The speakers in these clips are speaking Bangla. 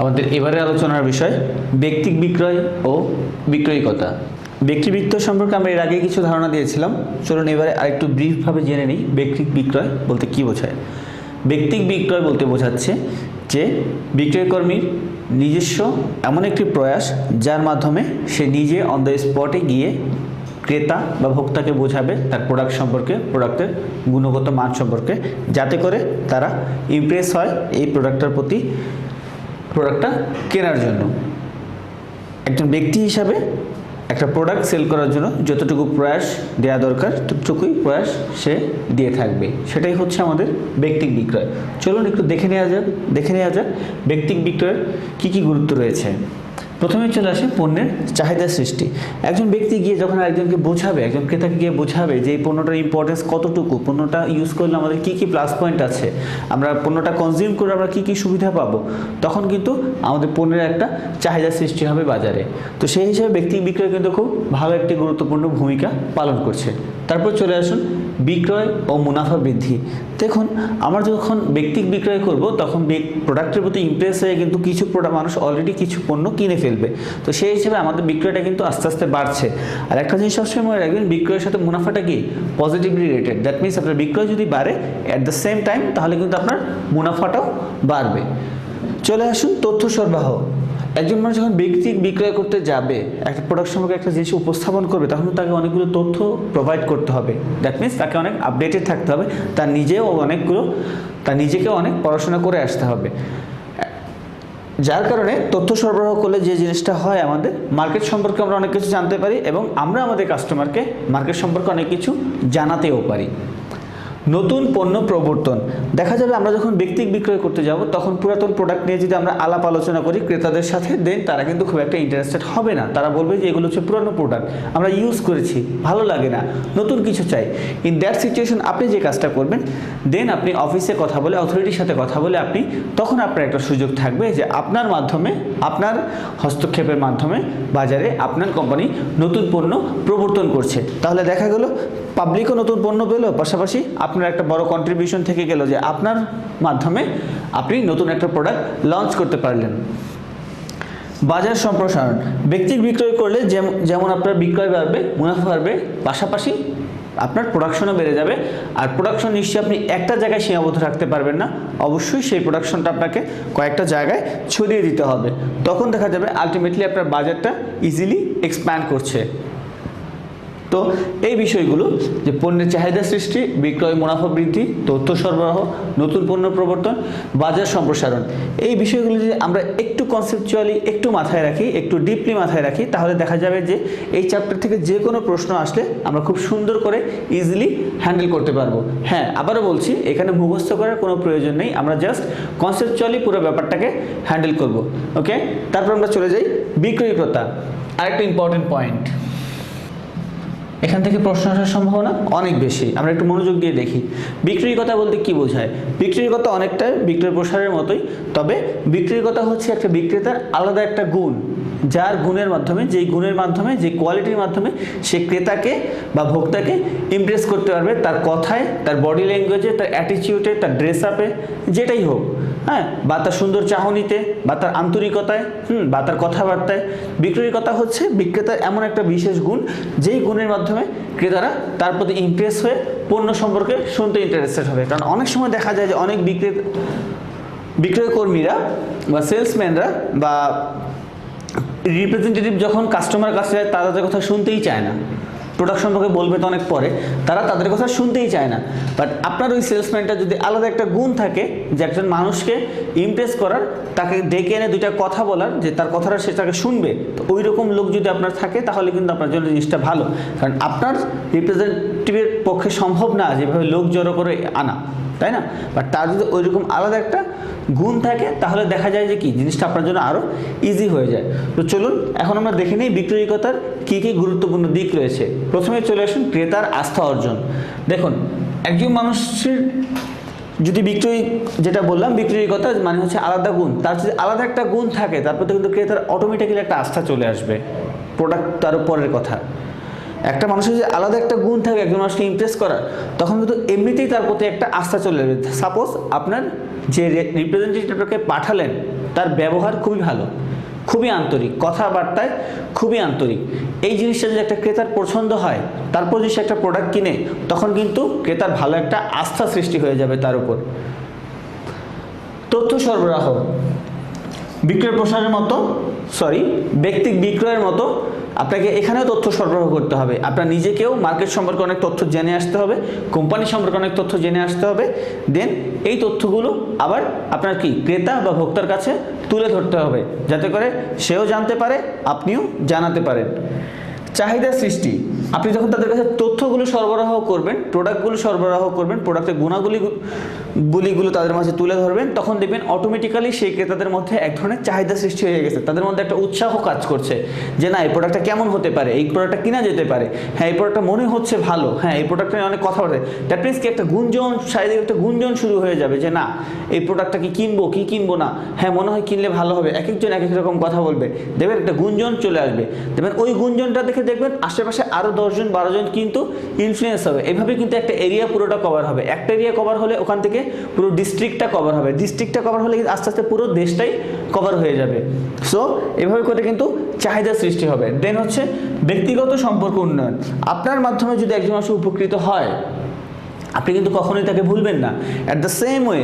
আমাদের এবারে আলোচনার বিষয় ব্যক্তিক বিক্রয় ও বিক্রয়িকতা। ব্যক্তি বিক্রয় সম্পর্কে আমরা এর আগে কিছু ধারণা দিয়েছিলাম। চলুন এবারে আরেকটু ব্রিফভাবে জেনে নিই ব্যক্তিক বিক্রয় বলতে কী বোঝায়। ব্যক্তিক বিক্রয় বলতে বোঝাচ্ছে যে বিক্রয়কর্মীর নিজস্ব এমন একটি প্রয়াস যার মাধ্যমে সে নিজে অন দ্য স্পটে গিয়ে ক্রেতা বা ভোক্তাকে বোঝাবে তার প্রোডাক্ট সম্পর্কে প্রোডাক্টের গুণগত মান সম্পর্কে। যাতে করে তারা ইমপ্রেস হয় এই প্রোডাক্টটার প্রতি। প্রোডাক্টটা কেনার জন্য। একজন ব্যক্তি হিসাবে একটা প্রোডাক্ট সেল করার জন্য যতটুকু প্রয়াস দেওয়া দরকার, ততটুকুই প্রয়াস সে দিয়ে থাকবে। সেটাই হচ্ছে আমাদের ব্যক্তিক বিক্রয়। চলুন একটু দেখে নেওয়া যাক, দেখে নেওয়া যাক ব্যক্তিক বিক্রয়ের কী কী গুরুত্ব রয়েছে। প্রথমে চলে আসে পণ্যের চাহিদা সৃষ্টি। একজন ব্যক্তি গিয়ে যখন একজনকে বোঝাবে, একজন ক্রেতাকে গিয়ে বোঝাবে যে এই পণ্যটার ইম্পর্টেন্স কতটুকু, পণ্যটা ইউজ করলে আমাদের কী কী প্লাস পয়েন্ট আছে, আমরা পণ্যটা কনজিউম করে আমরা কী কী সুবিধা পাবো, তখন কিন্তু আমাদের পণ্যের একটা চাহিদা সৃষ্টি হবে বাজারে। তো সেই হিসাবে ব্যক্তি বিক্রয় কিন্তু খুব ভালো একটি গুরুত্বপূর্ণ ভূমিকা পালন করছে। তারপর চলে আসুন বিক্রয় ও মুনাফা বৃদ্ধি। দেখুন, আমরা যখন ব্যক্তিক বিক্রয় করব, তখন প্রোডাক্টের প্রতি ইমপ্রেস হয়ে কিন্তু কিছু প্রোডাক্ট মানুষ অলরেডি কিছু পণ্য কিনে ফেলবে তো সেই হিসেবে আমাদের বিক্রয়টা কিন্তু আস্তে আস্তে বাড়ছে। আর একটা জিনিস সবসময় মনে রাখবেন, বিক্রয়ের সাথে মুনাফাটা কি? পজিটিভলি রিলেটেড দ্যাট মিনস আপনার বিক্রয় যদি বাড়ে অ্যাট দ্য সেম টাইম তাহলে কিন্তু আপনার মুনাফাটাও বাড়বে। চলে আসুন তথ্য সরবরাহ। একজন মানুষ যখন ব্যক্তিক বিক্রয় করতে যাবে, একটা প্রোডাক্ট সম্পর্কে একটা জিনিস উপস্থাপন করবে, তখন তাকে অনেকগুলো তথ্য প্রোভাইড করতে হবে। দ্যাট মিনস তাকে অনেক আপডেটেড থাকতে হবে, তার নিজেও অনেকগুলো, তার নিজেকে অনেক পড়াশোনা করে আসতে হবে। যার কারণে তথ্য সরবরাহ করলে যে জিনিসটা হয় আমাদের মার্কেট সম্পর্কে আমরা অনেক কিছু জানতে পারি এবং আমরা আমাদের কাস্টমারকে মার্কেট সম্পর্কে অনেক কিছু জানাতেও পারি। নতুন পণ্য প্রবর্তন। দেখা যাবে আমরা যখন ব্যক্তিক বিক্রয় করতে যাব, তখন পুরাতন প্রোডাক্ট নিয়ে যদি আমরা আলাপ আলোচনা করি, ক্রেতাদের সাথে দেন তারা কিন্তু খুব একটা ইন্টারেস্টেড হবে না। তারা বলবে যে এগুলো হচ্ছে পুরানো প্রোডাক্ট আমরা ইউজ করেছি, ভালো লাগে না, নতুন কিছু চাই। ইন দ্যাট সিচুয়েশন আপনি যে কাজটা করবেন দেন আপনি অফিসে কথা বলে অথরিটির সাথে কথা বলে আপনি, তখন আপনার একটা সুযোগ থাকবে যে আপনার মাধ্যমে, আপনার হস্তক্ষেপের মাধ্যমে বাজারে আপনার কোম্পানি নতুন পণ্য প্রবর্তন করছে। তাহলে দেখা গেল পাবলিকও নতুন পণ্য পেল, পাশাপাশি আপনার একটা বড় কন্ট্রিবিউশন থেকে গেল যে আপনার মাধ্যমে আপনি নতুন একটা প্রোডাক্ট লঞ্চ করতে পারলেন। বাজার সম্প্রসারণ ব্যক্তিক বিক্রয় করলে যেমন আপনার বিক্রয় বাড়বে, মুনাফা বাড়বে, পাশাপাশি আপনার প্রোডাকশনও বেড়ে যাবে। আর প্রোডাকশন নিশ্চয়ই আপনি একটা জায়গায় সীমাবদ্ধ রাখতে পারবেন না, অবশ্যই সেই প্রোডাকশনটা আপনাকে কয়েকটা জায়গায় ছড়িয়ে দিতে হবে। তখন দেখা যাবে আলটিমেটলি আপনার বাজারটা ইজিলি এক্সপ্যান্ড করছে। তো এই বিষয়গুলো, যে পণ্যের চাহিদা সৃষ্টি, বিক্রয়, মুনাফা বৃদ্ধি, তথ্য সরবরাহ, নতুন পণ্য প্রবর্তন, বাজার সম্প্রসারণ, এই বিষয়গুলো যদি আমরা একটু কনসেপচুয়ালি একটু মাথায় রাখি, একটু ডিপলি মাথায় রাখি, তাহলে দেখা যাবে যে এই চ্যাপ্টার থেকে যে কোনো প্রশ্ন আসলে আমরা খুব সুন্দর করে ইজিলি হ্যান্ডেল করতে পারব। হ্যাঁ আবারও বলছি, এখানে মুখস্থ করার কোনো প্রয়োজন নেই, আমরা জাস্ট কনসেপচুয়ালি পুরো ব্যাপারটাকে হ্যান্ডেল করব। ওকে তারপর আমরা চলে যাই বিক্রয়কতা আরেকটা ইম্পর্টেন্ট পয়েন্ট এখান থেকে প্রশ্ন আসার সম্ভাবনা অনেক বেশি। আমরা একটু মনোযোগ দিয়ে দেখি। বিক্রির কথা বলতে কি বোঝায়? বিক্রির কথা অনেকটা বিক্রয় প্রসারের মতোই, তবে বিক্রির কথা হচ্ছে একটা বিক্রেতার আলাদা একটা গুণ। যার গুণের মাধ্যমে, যেই গুণের মাধ্যমে যে কোয়ালিটির মাধ্যমে সে ক্রেতাকে বা ভোক্তাকে ইমপ্রেস করতে পারবে তার কথায়, তার বডি ল্যাঙ্গুয়েজে তার অ্যাটিচিউডে তার ড্রেস আপে যেটাই হোক হ্যাঁ? বা তার সুন্দর চাহনিতে, বা তার আন্তরিকতায়, হুম? বা তার কথাবার্তায়। বিক্রয়ের কথা হচ্ছে, বিক্রেতার এমন একটা বিশেষ গুণ, যেই গুণের মাধ্যমে ক্রেতারা তার প্রতি ইমপ্রেস হয়ে পণ্য সম্পর্কে শুনতে ইন্টারেস্টেড হবে। কারণ অনেক সময় দেখা যায় যে অনেক বিক্রেতা বিক্রয় কর্মীরা বা সেলসম্যানরা বা রিপ্রেজেন্টেটিভ যখন কাস্টমার কাছে যায়, তারা তাদের কথা শুনতেই চায় না। প্রোডাক্ট সম্পর্কে বলবে তো অনেক পরে। তারা তাদের কথা শুনতেই চায় না। বাট আপনার ওই সেলসম্যানটা যদি আলাদা একটা গুণ থাকে, যে একজন মানুষকে ইমপ্রেস করার, তাকে ডেকে এনে দুইটা কথা বলার, যে তার কথাটা সে তাকে শুনবে, তো ওই রকম লোক যদি আপনার থাকে, তাহলে কিন্তু আপনার জন্য জিনিসটা ভালো। কারণ আপনার রিপ্রেজেন্টেটিভের পক্ষে সম্ভব না যেভাবে লোক জড়ো করে আনা। তাই না? বাট তার যদি ওইরকম আলাদা একটা গুণ থাকে, তাহলে দেখা যায় যে কি? জিনিসটা আপনার জন্য আরও ইজি হয়ে যায়। তো চলুন, এখন আমরা দেখে নিই বিক্রয়িকতার কী কী গুরুত্বপূর্ণ দিক রয়েছে। প্রথমে চলে আসুন ক্রেতার আস্থা অর্জন। দেখুন, একজন মানুষের যদি বিক্রয়, যেটা বললাম, বিক্রয়িকতা মানে হচ্ছে আলাদা গুণ। তার যদি আলাদা একটা গুণ থাকে, তারপর কিন্তু ক্রেতার অটোমেটিক্যালি একটা আস্থা চলে আসবে। প্রোডাক্ট তার পরের কথা। একটা মানুষের যে আলাদা একটা গুণ থাকে, একজন মানুষকে ইমপ্রেস করার, তখন কিন্তু এমনিতেই তার প্রতি একটা আস্থা চলে যাবে। সাপোজ আপনার যে রিপ্রেজেন্টেটিভটাকে পাঠালেন, তার ব্যবহার খুবই ভালো, খুবই আন্তরিক, কথাবার্তায় খুবই আন্তরিক। এই জিনিসটা যদি একটা ক্রেতার পছন্দ হয়, তারপর যদি সে একটা প্রোডাক্ট কিনে, তখন কিন্তু ক্রেতার ভালো একটা আস্থা সৃষ্টি হয়ে যাবে তার উপর। তথ্য সরবরাহ, বিক্রয় প্রসারের মতো সরি ব্যক্তিক বিক্রয়ের মতো আপনাকে এখানেও তথ্য সরবরাহ করতে হবে। আপনার নিজেকেও মার্কেট সম্পর্কে অনেক তথ্য জেনে আসতে হবে, কোম্পানি সম্পর্কে অনেক তথ্য জেনে আসতে হবে। দেন এই তথ্যগুলো আবার আপনার কি, ক্রেতা বা ভোক্তার কাছে তুলে ধরতে হবে, যাতে করে সেও জানতে পারে, আপনিও জানাতে পারেন। চাহিদা সৃষ্টি। আপনি যখন তাদের কাছে তথ্যগুলো সরবরাহ করবেন প্রোডাক্টগুলো সরবরাহ করবেন প্রোডাক্টের গুণাগুলি গুলিগুলো তাদের মাঝে তুলে ধরবেন, তখন দেখবেন অটোমেটিক্যালি সেই ক্রেতাদের মধ্যে এক ধরনের চাহিদা সৃষ্টি হয়ে গেছে। তাদের মধ্যে একটা উৎসাহ কাজ করছে যে, না, এই প্রোডাক্টটা কেমন হতে পারে? এই প্রোডাক্টটা কিনা যেতে পারে? হ্যাঁ এই প্রোডাক্টটা মনে হচ্ছে ভালো। হ্যাঁ এই প্রোডাক্টটা অনেক কথা বলে। দ্যাট মিনস কি একটা গুঞ্জন চারিদিকে একটা গুঞ্জন শুরু হয়ে যাবে যে, না, এই প্রোডাক্টটা কি কিনবো? কি কিনবো না? হ্যাঁ মনে হয় কিনলে ভালো হবে। এক একজন এক এক রকম কথা বলবে। দেখবেন একটা গুঞ্জন চলে আসবে। দেখবেন ওই গুঞ্জনটা দেখে দেখবেন আশেপাশে আরও দশজন বারোজন কিন্তু ইনফ্লুয়েন্স হবে। এভাবে কিন্তু একটা এরিয়া পুরোটা কভার হবে। একটা এরিয়া কভার হলে ওখান থেকে পুরো ডিস্ট্রিক্টটা কভার হবে। ডিস্ট্রিক্টটা কভার হলে আস্তে আস্তে পুরো দেশটাই কভার হয়ে যাবে। সো এভাবে করে কিন্তু চাহিদা সৃষ্টি হবে। দেন হচ্ছে ব্যক্তিগত সম্পর্ক উন্নয়ন। আপনার মাধ্যমে যদি একজন মানুষ উপকৃত হয়, আপনি কিন্তু কখনোই তাকে ভুলবেন না। অ্যাট দ্য সেম ওয়ে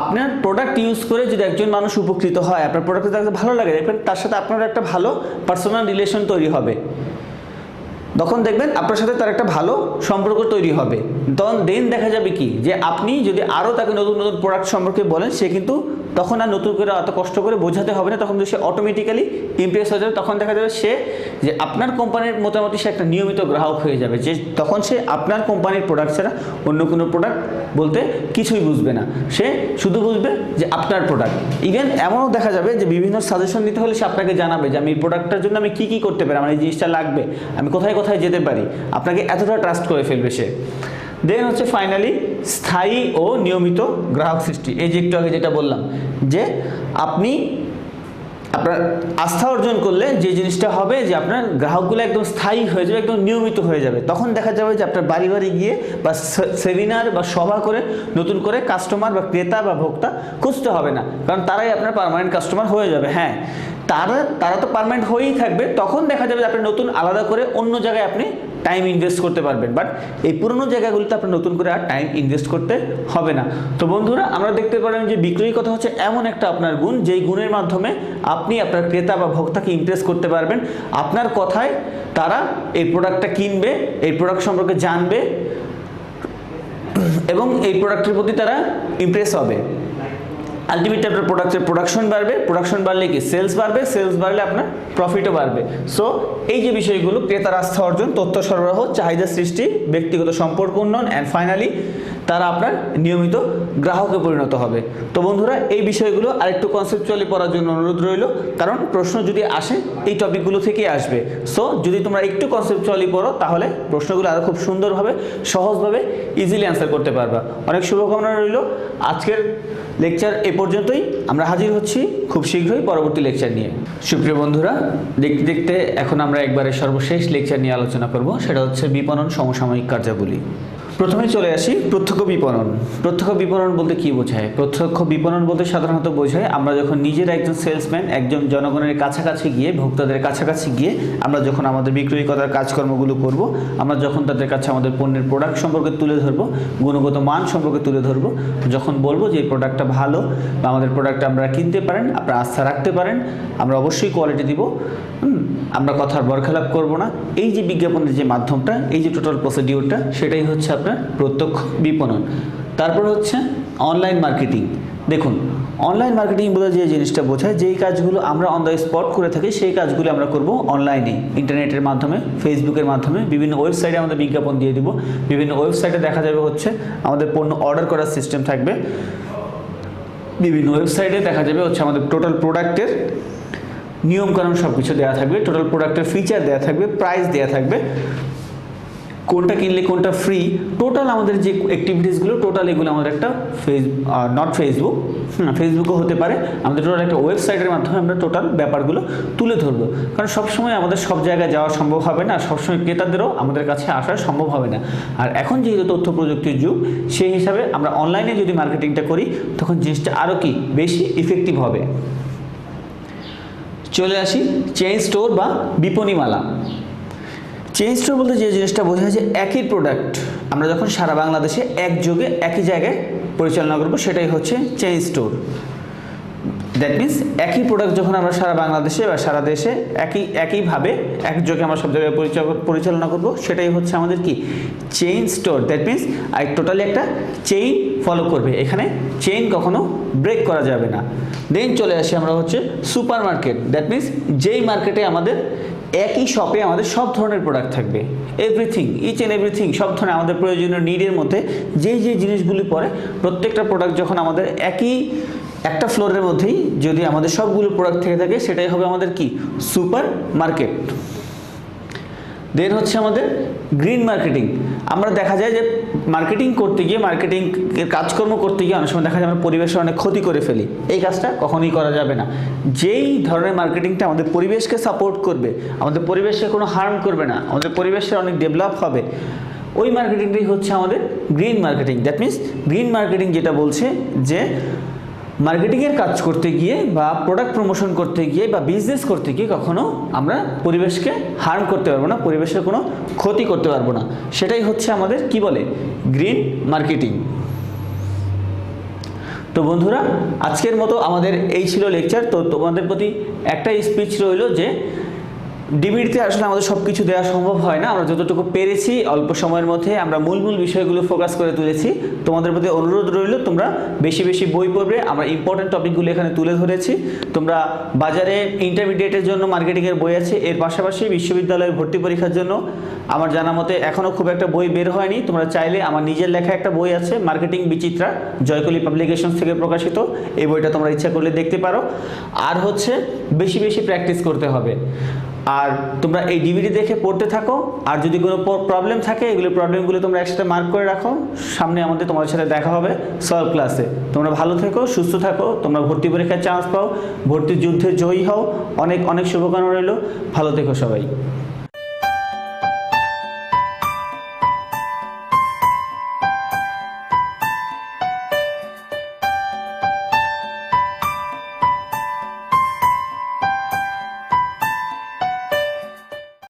আপনার প্রোডাক্ট ইউজ করে যদি একজন মানুষ উপকৃত হয়, আপনার প্রোডাক্ট তাকে ভালো লাগে তার সাথে আপনার একটা ভালো পার্সোনাল রিলেশন তৈরি হবে। তখন দেখবেন আপনার সাথে তার একটা ভালো সম্পর্ক তৈরি হবে। তখন দেন দেখা যাবে কি? যে আপনি যদি আরও তাকে নতুন নতুন প্রোডাক্ট সম্পর্কে বলেন, সে কিন্তু তখন আর নতুন করে অত কষ্ট করে বোঝাতে হবে না, তখন সে অটোমেটিক্যালি ইমপ্রেস হয়ে যাবে। তখন দেখা যাবে সে যে আপনার কোম্পানির মোটামুটি সে একটা নিয়মিত গ্রাহক হয়ে যাবে। যে তখন সে আপনার কোম্পানির প্রোডাক্ট ছাড়া অন্য কোনো প্রোডাক্ট বলতে কিছুই বুঝবে না। সে শুধু বুঝবে যে আপনার প্রোডাক্ট ইভেন এমনও দেখা যাবে যে বিভিন্ন সাজেশন নিতে হলে সে আপনাকে জানাবে যে আমি এই প্রোডাক্টটার জন্য আমি কী কী করতে পারি, আমার এই জিনিসটা লাগবে, আমি কোথায় কোথায় যেতে পারি। আপনাকে এতটা ট্রাস্ট করে ফেলবে সে। দেন হচ্ছে ফাইনালি স্থায়ী ও নিয়মিত গ্রাহক সৃষ্টি। এই যে একটু আগে যেটা বললাম, যে আপনি আপনার আস্থা অর্জন করলে যে জিনিসটা হবে যে আপনার গ্রাহকগুলো একদম স্থায়ী হয়ে যাবে, একদম নিয়মিত হয়ে যাবে। তখন দেখা যাবে যে আপনার বাড়ি বাড়ি গিয়ে বা সেমিনার বা সভা করে নতুন করে কাস্টমার বা ক্রেতা বা ভোক্তা খুঁজতে হবে না। কারণ তারাই আপনার পার্মানেন্ট কাস্টমার হয়ে যাবে। হ্যাঁ তারা তারা তো পার্মানেন্ট হয়েই থাকবে। তখন দেখা যাবে যে আপনি নতুন আলাদা করে অন্য জায়গায় আপনি টাইম ইনভেস্ট করতে পারবেন। বাট এই পুরনো জায়গাগুলিতে আপনার নতুন করে আর টাইম ইনভেস্ট করতে হবে না। তো বন্ধুরা, আমরা দেখতে পারেন যে বিক্রয়ী কথা হচ্ছে এমন একটা আপনার গুণ, যেই গুণের মাধ্যমে আপনি আপনার ক্রেতা বা ভোক্তাকে ইমপ্রেস করতে পারবেন। আপনার কথায় তারা এই প্রোডাক্টটা কিনবে, এই প্রোডাক্ট সম্পর্কে জানবে এবং এই প্রোডাক্টের প্রতি তারা ইমপ্রেস হবে। আলটিমেটলি আপনার প্রোডাক্টের প্রোডাকশন বাড়বে প্রোডাকশন বাড়লে কি সেলস বাড়বে সেলস বাড়লে আপনার প্রফিটও বাড়বে। সো এই যে বিষয়গুলো ক্রেতার আস্থা অর্জন, তথ্য সরবরাহ, চাহিদা সৃষ্টি, ব্যক্তিগত সম্পর্ক উন্নয়ন অ্যান্ড ফাইনালি তারা আপনার নিয়মিত গ্রাহকে পরিণত হবে। তো বন্ধুরা, এই বিষয়গুলো আরেকটু কনসেপচুয়ালি পড়ার জন্য অনুরোধ রইল। কারণ প্রশ্ন যদি আসে, এই টপিকগুলো থেকেই আসবে। সো যদি তোমরা একটু কনসেপচুয়ালি পড়ো, তাহলে প্রশ্নগুলো আরও খুব সুন্দরভাবে সহজভাবে ইজিলি অ্যান্সার করতে পারবা। অনেক শুভকামনা রইল। আজকের লেকচার এ পর্যন্তই। আমরা হাজির হচ্ছি খুব শীঘ্রই পরবর্তী লেকচার নিয়ে। সুপ্রিয় বন্ধুরা, দেখতে দেখতে এখন আমরা একবারে সর্বশেষ লেকচার নিয়ে আলোচনা করব। সেটা হচ্ছে বিপণন সমসাময়িক কার্যাবলী। প্রথমে চলে আসি প্রত্যক্ষ বিপণন। প্রত্যক্ষ বিপণন বলতে কি বোঝায়? প্রত্যক্ষ বিপণন বলতে সাধারণত বোঝায় আমরা যখন নিজের একজন সেলসম্যান, একজন জনগণের কাছাকাছি গিয়ে, ভোক্তাদের কাছাকাছি গিয়ে আমরা যখন আমাদের বিক্রয়িকতার কাজকর্মগুলো করব, আমরা যখন তাদের কাছে আমাদের পণ্যের প্রোডাক্ট সম্পর্কে তুলে ধরবো, গুণগত মান সম্পর্কে তুলে ধরবো, যখন বলব যে এই প্রোডাক্টটা ভালো, বা আমাদের প্রোডাক্টটা আপনারা কিনতে পারেন, আপনারা আস্থা রাখতে পারেন, আমরা অবশ্যই কোয়ালিটি দিব আমরা কথার বরখেলাপ করব না। এই যে বিজ্ঞাপনের যে মাধ্যমটা, এই যে টোটাল প্রসিডিওরটা সেটাই হচ্ছে আপনার প্রত্যক্ষ বিপণন। তারপর হচ্ছে অনলাইন মার্কেটিং দেখুন অনলাইন মার্কেটিং বলে যে জিনিসটা বোঝায়, যেই কাজগুলো আমরা অন দ্য স্পট করে থাকি, সেই কাজগুলো আমরা করব অনলাইনে ইন্টারনেটের মাধ্যমে ফেসবুকের মাধ্যমে, বিভিন্ন ওয়েবসাইটে আমাদের বিজ্ঞাপন দিয়ে দিব। বিভিন্ন ওয়েবসাইটে দেখা যাবে হচ্ছে আমাদের পণ্য অর্ডার করার সিস্টেম থাকবে। বিভিন্ন ওয়েবসাইটে দেখা যাবে হচ্ছে আমাদের টোটাল প্রোডাক্টের নিয়মকানুন সব কিছু দেওয়া থাকবে। টোটাল প্রোডাক্টের ফিচার দেওয়া থাকবে প্রাইস দেওয়া থাকবে। কোনটা কিনলে কোনটা ফ্রি টোটাল আমাদের যে অ্যাক্টিভিটিসগুলো টোটাল এগুলো আমাদের একটা ফেস নট ফেসবুক ফেসবুকও হতে পারে। আমাদের টোটাল একটা ওয়েবসাইটের মাধ্যমে আমরা টোটাল ব্যাপারগুলো তুলে ধরবো। কারণ সবসময় আমাদের সব জায়গায় যাওয়া সম্ভব হবে না, সবসময় ক্রেতাদেরও আমাদের কাছে আসা সম্ভব হবে না। আর এখন যেহেতু তথ্য প্রযুক্তির যুগ, সেই হিসাবে আমরা অনলাইনে যদি মার্কেটিংটা করি, তখন জিনিসটা আরও কি? বেশি ইফেক্টিভ হবে। চলে আসি চেইন স্টোর বা বিপণীমালা। চেইন স্টোর বলতে যে জিনিসটা বোঝা যায় যে একই প্রোডাক্ট আমরা যখন সারা বাংলাদেশে একযোগে একই জায়গায় পরিচালনা করব, সেটাই হচ্ছে চেইন স্টোর দ্যাট মিন্স একই প্রোডাক্ট যখন আমরা সারা বাংলাদেশে বা সারা দেশে একই, একইভাবে একযোগে আমরা সব জায়গায় পরিচাল- পরিচালনা করব, সেটাই হচ্ছে আমাদের কি? চেইন স্টোর দ্যাট মিন্স আর টোটালি একটা চেইন ফলো করবে। এখানে চেইন কখনো ব্রেক করা যাবে না। দেন চলে আসি আমরা হচ্ছে সুপার মার্কেট দ্যাট মিন্স যেই মার্কেটে আমাদের একই শপে আমাদের সব ধরনের প্রোডাক্ট থাকবে। এভরিথিং ইচ অ্যান্ড এভরিথিং সব ধরনের আমাদের প্রয়োজনীয় নিডের মধ্যে যেই যে জিনিসগুলি পড়ে, প্রত্যেকটা প্রোডাক্ট যখন আমাদের একই একটা ফ্লোরের মধ্যেই যদি আমাদের সবগুলো প্রোডাক্ট থেকে থাকে, সেটাই হবে আমাদের কি? সুপার মার্কেট দেন হচ্ছে আমাদের গ্রিন মার্কেটিং আমরা দেখা যায় যে মার্কেটিং করতে গিয়ে মার্কেটিং এর কাজকর্ম করতে গিয়ে অনেক সময় দেখা যায় আমরা পরিবেশের অনেক ক্ষতি করে ফেলি। এই কাজটা কখনোই করা যাবে না। যেই ধরনের মার্কেটিংটা আমাদের পরিবেশকে সাপোর্ট করবে, আমাদের পরিবেশকে কোনো হার্ম করবে না, আমাদের পরিবেশের অনেক ডেভেলপ হবে, ওই মার্কেটিংটাই হচ্ছে আমাদের green marketing that means green marketing যেটা বলছে যে মার্কেটিংয়ের কাজ করতে গিয়ে বা প্রোডাক্ট প্রমোশন করতে গিয়ে বা বিজনেস করতে গিয়ে কখনো আমরা পরিবেশকে হার্ম করতে পারব না, পরিবেশের কোনো ক্ষতি করতে পারব না। সেটাই হচ্ছে আমাদের কি বলে? গ্রিন মার্কেটিং তো বন্ধুরা, আজকের মতো আমাদের এই ছিল লেকচার তো তোমাদের প্রতি একটাই স্পিচ রইল যে ডিবিডিতে আসলে আমাদের সব কিছু দেওয়া সম্ভব হয় না। আমরা যতটুকু পেরেছি, অল্প সময়ের মধ্যে আমরা মূল মূল বিষয়গুলো ফোকাস করে তুলেছি। তোমাদের প্রতি অনুরোধ রইল, তোমরা বেশি বেশি বই পড়বে। আমরা ইম্পর্টেন্ট টপিকগুলো এখানে তুলে ধরেছি। তোমরা বাজারে ইন্টারমিডিয়েটের জন্য মার্কেটিংয়ের বই আছে। এর পাশাপাশি বিশ্ববিদ্যালয়ের ভর্তি পরীক্ষার জন্য আমার জানা মতে এখনও খুব একটা বই বের হয়নি। তোমরা চাইলে আমার নিজের লেখা একটা বই আছে মার্কেটিং বিচিত্রা জয়কলি পাবলিকেশনস থেকে প্রকাশিত। এই বইটা তোমরা ইচ্ছা করলে দেখতে পারো। আর হচ্ছে বেশি বেশি প্র্যাকটিস করতে হবে। আর তোমরা এই ডিভিডি দেখে পড়তে থাকো, আর যদি কোনো প্রবলেম থাকে, এগুলো প্রবলেমগুলো তোমরা একসাথে মার্ক করে রাখো। সামনে আমাদের তোমাদের সাথে দেখা হবে সলভ ক্লাসে তোমরা ভালো থেকো, সুস্থ থাকো, তোমরা ভর্তি পরীক্ষার চান্স পাও ভর্তির যুদ্ধে জয়ী হও। অনেক অনেক শুভকামনা রইল। ভালো থেকো সবাই।